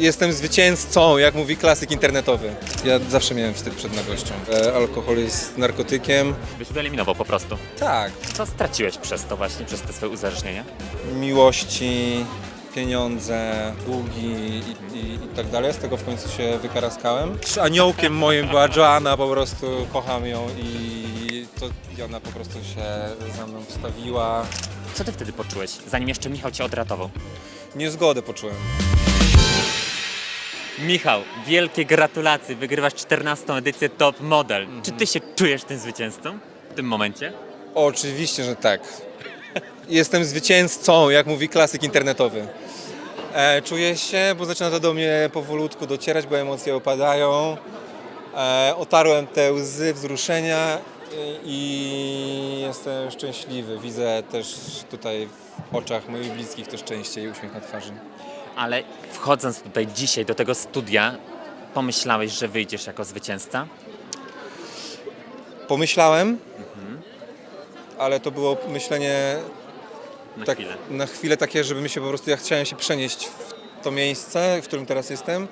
Jestem zwycięzcą, jak mówi klasyk internetowy. Ja zawsze miałem wstyd przed nagością. E, alkohol jest narkotykiem. Byś wyeliminował po prostu. Tak. Co straciłeś przez to właśnie, przez te swoje uzależnienia? Miłości, pieniądze, długi i, i, i tak dalej. Z tego w końcu się wykaraskałem. Aniołkiem moim była Joanna, po prostu kocham ją i to i ona po prostu się za mną wstawiła. Co ty wtedy poczułeś, zanim jeszcze Michał cię odratował? Niezgodę poczułem. Michał, wielkie gratulacje, wygrywasz 14. edycję Top Model. Czy ty się czujesz tym zwycięzcą w tym momencie? Oczywiście, że tak. Jestem zwycięzcą, jak mówi klasyk internetowy. E, czuję się, bo zaczyna to do mnie powolutku docierać, bo emocje opadają. E, otarłem te łzy wzruszenia i jestem szczęśliwy. Widzę też tutaj w oczach moich bliskich to szczęście i uśmiech na twarzy. Ale wchodząc tutaj dzisiaj do tego studia, pomyślałeś, że wyjdziesz jako zwycięzca? Pomyślałem, ale to było myślenie Na tak, chwilę. na chwilę takie, żeby mi się po prostu, ja chciałem się przenieść w to miejsce, w którym teraz jestem,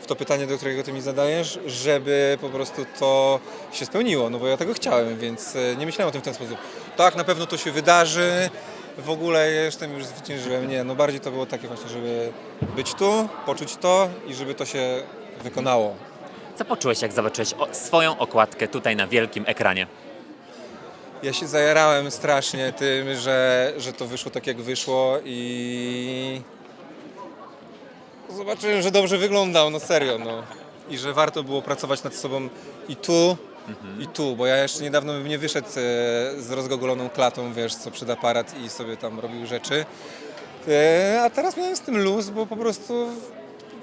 w to pytanie, do którego ty mi zadajesz, żeby po prostu to się spełniło, no bo ja tego chciałem, więc e, nie myślałem o tym w ten sposób. Tak, na pewno to się wydarzy, w ogóle jestem już zwyciężyłem. Nie, no bardziej to było takie właśnie, żeby być tu, poczuć to i żeby to się wykonało. Co poczułeś, jak zobaczyłeś o, swoją okładkę tutaj na wielkim ekranie? Ja się zajarałem strasznie tym, że, że to wyszło tak jak wyszło i zobaczyłem, że dobrze wyglądał, no serio, no. I że warto było pracować nad sobą i tu, i tu, bo ja jeszcze niedawno bym nie wyszedł e, z rozgogoloną klatą, wiesz, co przed aparat i sobie tam robił rzeczy. E, A teraz miałem z tym luz, bo po prostu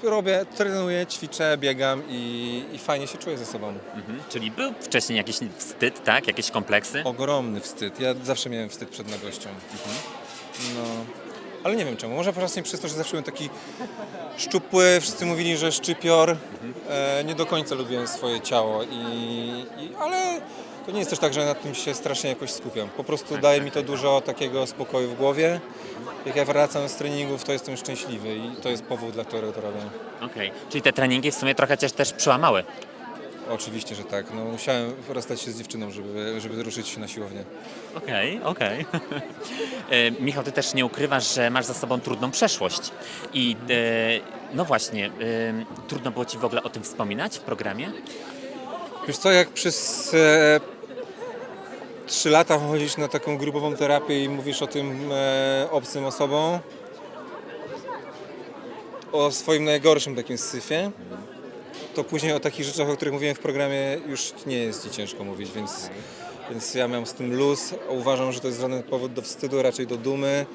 robię, trenuję, ćwiczę, biegam i, i fajnie się czuję ze sobą. Mhm. Czyli był wcześniej jakiś wstyd, tak? Jakieś kompleksy? Ogromny wstyd. Ja zawsze miałem wstyd przed nagością. No. Ale nie wiem czemu. Może właśnie przez to, że zawsze byłem taki szczupły. Wszyscy mówili, że szczypior. E, nie do końca lubiłem swoje ciało. I, i, ale to nie jest też tak, że nad tym się strasznie jakoś skupiam. Po prostu daje mi to dużo takiego spokoju w głowie. Jak ja wracam z treningów, to jestem szczęśliwy i to jest powód, dla którego to robię. Okej. Czyli te treningi w sumie trochę cię też przełamały. Oczywiście, że tak. No, musiałem rozstać się z dziewczyną, żeby, żeby ruszyć się na siłownię. Okej, okej. E, Michał, ty też nie ukrywasz, że masz za sobą trudną przeszłość. I e, no właśnie, e, trudno było ci w ogóle o tym wspominać w programie? Wiesz co, jak przez e, trzy lata chodzisz na taką grupową terapię i mówisz o tym e, obcym osobom, o swoim najgorszym takim syfie, to później o takich rzeczach, o których mówiłem w programie, już nie jest ci ciężko mówić, więc, więc ja miałem z tym luz. Uważam, że to jest żaden powód do wstydu, raczej do dumy.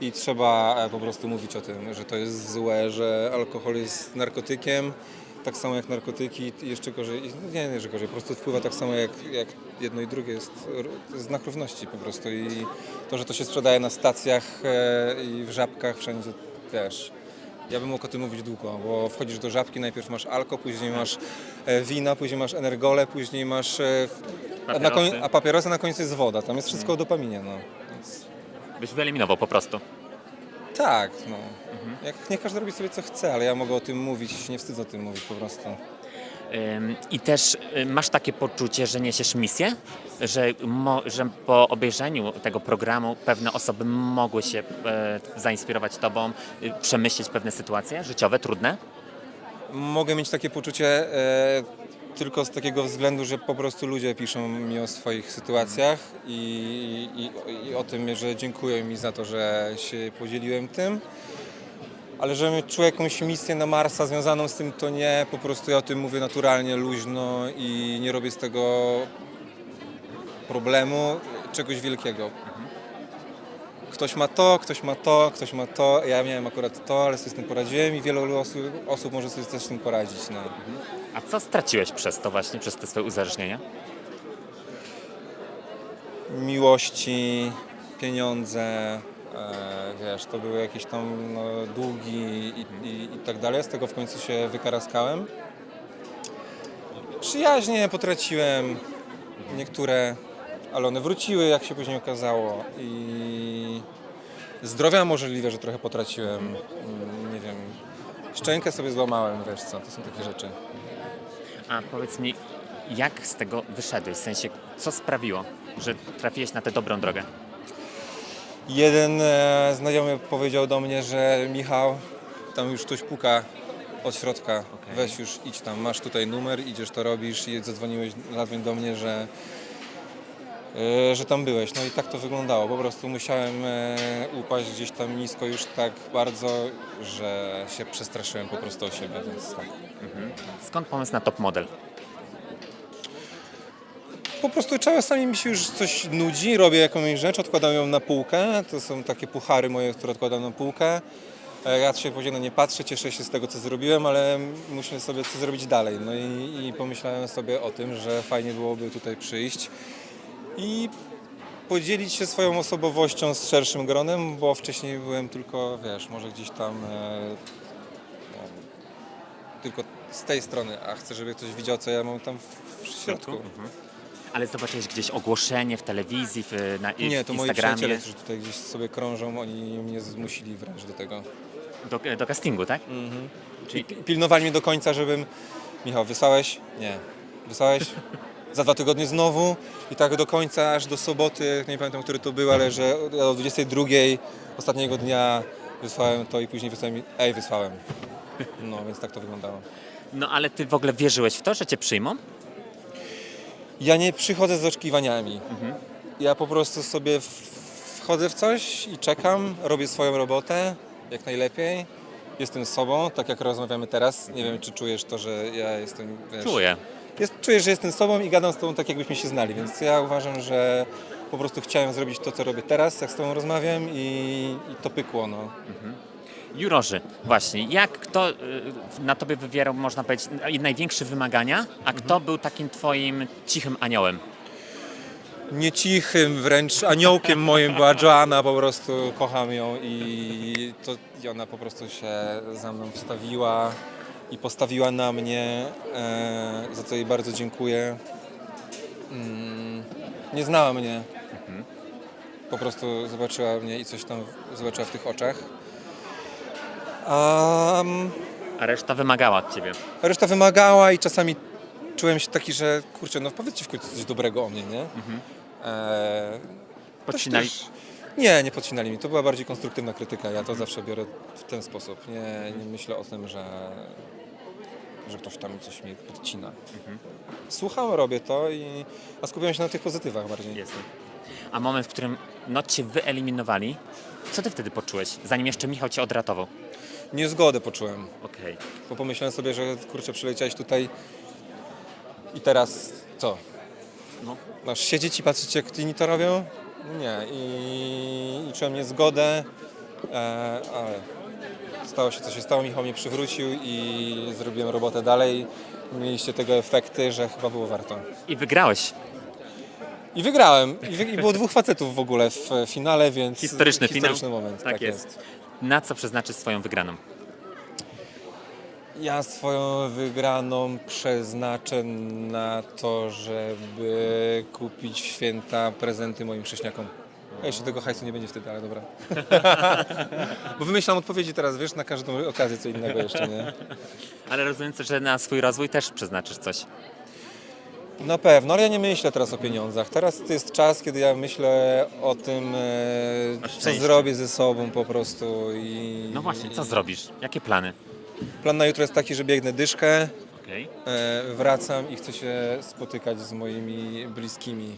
I trzeba e, po prostu mówić o tym, że to jest złe, że alkohol jest narkotykiem, tak samo jak narkotyki, i jeszcze gorzej, nie, nie, że gorzej, po prostu wpływa tak samo jak, jak jedno i drugie, jest, znak równości po prostu i to, że to się sprzedaje na stacjach e, i w żabkach wszędzie, wiesz, ja bym mógł o tym mówić długo, bo wchodzisz do żabki, najpierw masz alko, później masz e, wina, później masz energole, później masz, e, a, na koń, a papierosa na końcu jest woda, tam jest wszystko o dopaminie, no. Więc... Byś wyeliminował po prostu. Tak, no. Jak, niech każdy robi sobie co chce, ale ja mogę o tym mówić, nie wstydzę o tym mówić po prostu. I też y, masz takie poczucie, że niesiesz misję? Że, że po obejrzeniu tego programu pewne osoby mogły się e, zainspirować tobą, y, przemyśleć pewne sytuacje życiowe, trudne? Mogę mieć takie poczucie e, tylko z takiego względu, że po prostu ludzie piszą mi o swoich sytuacjach i, i, i o tym, że dziękują mi za to, że się podzieliłem tym. Ale żebym czuł jakąś misję na Marsa związaną z tym, to nie. Po prostu ja o tym mówię naturalnie, luźno i nie robię z tego problemu, czegoś wielkiego. Ktoś ma to, ktoś ma to, ktoś ma to. Ja miałem akurat to, ale sobie z tym poradziłem i wielu osób, osób może sobie też z tym poradzić. No. A co straciłeś przez to właśnie, przez te swoje uzależnienia? Miłości, pieniądze, wiesz, to były jakieś tam no, długi i, i, i tak dalej. Z tego w końcu się wykaraskałem. Przyjaźnie potraciłem niektóre, ale one wróciły, jak się później okazało. I zdrowia możliwe, że trochę potraciłem. Nie wiem. Szczękę sobie złamałem, wiesz co, to są takie rzeczy. A powiedz mi, jak z tego wyszedłeś? W sensie, co sprawiło, że trafiłeś na tę dobrą drogę? Jeden e, znajomy powiedział do mnie, że Michał, tam już ktoś puka od środka, Okej. weź już idź tam, masz tutaj numer, idziesz to robisz i zadzwoniłeś, do mnie, że, e, że tam byłeś. No i tak to wyglądało, po prostu musiałem e, upaść gdzieś tam nisko już tak bardzo, że się przestraszyłem po prostu o siebie, więc tak. Skąd pomysł na top model? Po prostu czasami mi się już coś nudzi, robię jakąś rzecz, odkładam ją na półkę. To są takie puchary moje, które odkładam na półkę. E, Ja się później na nie patrzę, cieszę się z tego, co zrobiłem, ale muszę sobie co zrobić dalej. No i, i pomyślałem sobie o tym, że fajnie byłoby tutaj przyjść i podzielić się swoją osobowością z szerszym gronem, bo wcześniej byłem tylko, wiesz, może gdzieś tam e, no, tylko z tej strony, a chcę, żeby ktoś widział, co ja mam tam w, w środku. Ale zobaczyłeś gdzieś ogłoszenie w telewizji, w, na i- Nie, to moi Instagramie, przyjaciele, którzy tutaj gdzieś sobie krążą, oni mnie zmusili wręcz do tego. do, do castingu, tak? Czyli pilnowali mnie do końca, żebym... Michał, wysłałeś? Nie. Wysłałeś? Za dwa tygodnie znowu i tak do końca, aż do soboty, nie pamiętam, który to był, ale że o 22 ostatniego dnia wysłałem to i później wysłałem mi, ej, wysłałem. No, więc tak to wyglądało. No ale ty w ogóle wierzyłeś w to, że cię przyjmą? Ja nie przychodzę z oczekiwaniami. Ja po prostu sobie wchodzę w coś i czekam, robię swoją robotę jak najlepiej. Jestem sobą, tak jak rozmawiamy teraz. Nie wiem, czy czujesz to, że ja jestem. Wiesz, Czuję. Jest, czuję, że jestem sobą i gadam z tobą tak, jakbyśmy się znali, więc ja uważam, że po prostu chciałem zrobić to, co robię teraz, jak z tobą rozmawiam i, i to pykło. No. Jurorzy, właśnie, jak kto y, na tobie wywierał, można powiedzieć, największe wymagania, a kto był takim twoim cichym aniołem? nie cichym, wręcz aniołkiem moim była Joanna, po prostu kocham ją i, to, i ona po prostu się za mną wstawiła i postawiła na mnie, e, za co jej bardzo dziękuję. Mm, nie znała mnie, po prostu zobaczyła mnie i coś tam zobaczyła w tych oczach. A mm, A reszta wymagała od ciebie. reszta wymagała i czasami czułem się taki, że kurczę, no powiedzcie w końcu coś dobrego o mnie, nie? Eee, Podcinali, Też- Nie, nie podcinali mi. To była bardziej konstruktywna krytyka. Ja to zawsze biorę w ten sposób. Nie, nie myślę o tym, że, że ktoś tam coś mi podcina. Słucham, robię to, i, a skupiam się na tych pozytywach bardziej. Jestem. A moment, w którym no, cię wyeliminowali, co ty wtedy poczułeś, zanim jeszcze Michał cię odratował? Niezgodę poczułem, Okej. bo pomyślałem sobie, że kurczę, przyleciałeś tutaj i teraz co? No. Masz siedzieć i patrzeć, jak inni to robią? Nie. I, i czułem niezgodę, e, ale stało się, co się stało. Michał mnie przywrócił i zrobiłem robotę dalej. Mieliście tego efekty, że chyba było warto. I wygrałeś. I wygrałem. I, wy, i było dwóch facetów w ogóle w finale, więc Historyczny finał. historyczny moment. Tak jest. Na co przeznaczysz swoją wygraną? Ja swoją wygraną przeznaczę na to, żeby kupić święta prezenty moim chrześniakom. A jeszcze tego hajsu nie będzie wtedy, ale dobra. Bo wymyślam odpowiedzi teraz, wiesz, na każdą okazję co innego jeszcze, nie? Ale rozumiem, że na swój rozwój też przeznaczysz coś. Na pewno, ale ja nie myślę teraz o pieniądzach. Teraz jest czas, kiedy ja myślę o tym, e, co zrobię ze sobą po prostu. I, No właśnie, co zrobisz? Jakie plany? Plan na jutro jest taki, że biegnę dyszkę, Okej. e, wracam i chcę się spotykać z moimi bliskimi.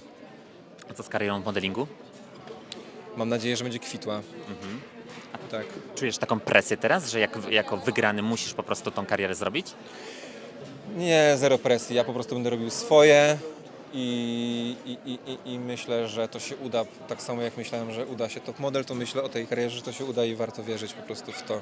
A co z karierą w modelingu? Mam nadzieję, że będzie kwitła. Tak. Czujesz taką presję teraz, że jak, jako wygrany musisz po prostu tą karierę zrobić? Nie, zero presji. Ja po prostu będę robił swoje i, i, i, i, myślę, że to się uda. Tak samo jak myślałem, że uda się top model, to myślę o tej karierze, że to się uda i warto wierzyć po prostu w to.